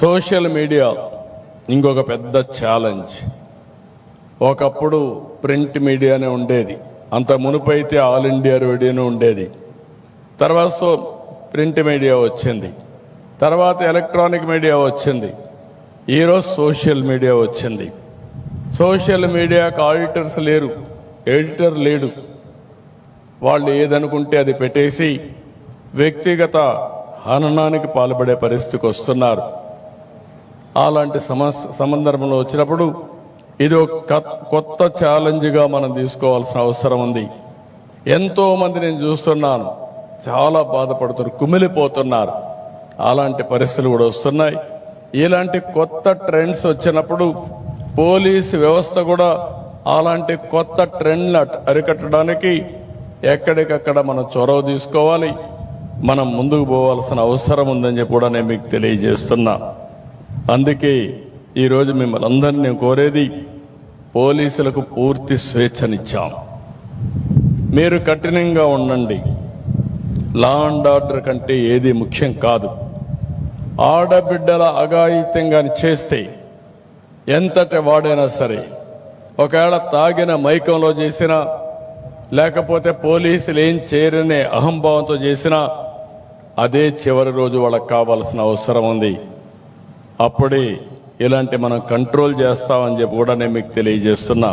Social media ఇంకొక పెద్ద challenge. ఒకప్పుడు ప్రింట్ మీడియానే ఉండేది. అంత మునుపైతే ఆల్ ఇండియా రేడియోనే ఉండేది. తర్వాత సో ప్రింట్ మీడియా వచ్చింది. తర్వాత ఎలక్ట్రానిక్ మీడియా వచ్చింది. ఈరోజు సోషల్ మీడియా వచ్చింది. సోషల్ మీడియాకు ఆడిటర్స్ లేరు. ఎడిటర్ లేడు. వాళ్ళు ఏదనుకుంటే అది పెట్టేసి వ్యక్తిగత హననానికి పాల్పడే పరిస్థితికి వస్తున్నారు. అలాంటి సమస్య సందర్భంలో వచ్చినప్పుడు ఇది ఒక కొత్త ఛాలెంజ్గా మనం తీసుకోవాల్సిన అవసరం ఉంది. ఎంతో మంది నేను చూస్తున్నాను. చాలా బాధపడుతున్నారు కుమిలిపోతున్నారు. అలాంటి పరిస్థితులు కూడా వస్తున్నాయి. ఇలాంటి కొత్త ట్రెండ్స్ వచ్చినప్పుడు పోలీసు వ్యవస్థ కూడా అలాంటి కొత్త ట్రెండ్ల అరికట్టడానికి ఎక్కడికక్కడ మనం చొరవ తీసుకోవాలి. మనం ముందుకు పోవాల్సిన అవసరం ఉందని చెప్పి కూడా నేను మీకు తెలియజేస్తున్నా. అందుకే ఈరోజు మిమ్మల్ని అందరినీ కోరేది పోలీసులకు పూర్తి స్వేచ్ఛనిచ్చాం. మీరు కఠినంగా ఉండండి. లా అండ్ ఆర్డర్ కంటే ఏది ముఖ్యం కాదు. ఆడబిడ్డల అఘాయిత్యంగా చేస్తే ఎంతటి వాడైనా సరే ఒకవేళ తాగిన మైకంలో చేసినా లేకపోతే పోలీసులు ఏం చేయరనే అహంభావంతో చేసినా అదే చివరి రోజు వాళ్ళకి కావాల్సిన అవసరం ఉంది. అప్పుడే ఇలాంటి మనం కంట్రోల్ చేస్తామని చెప్పి కూడా నేను మీకు తెలియజేస్తున్నా.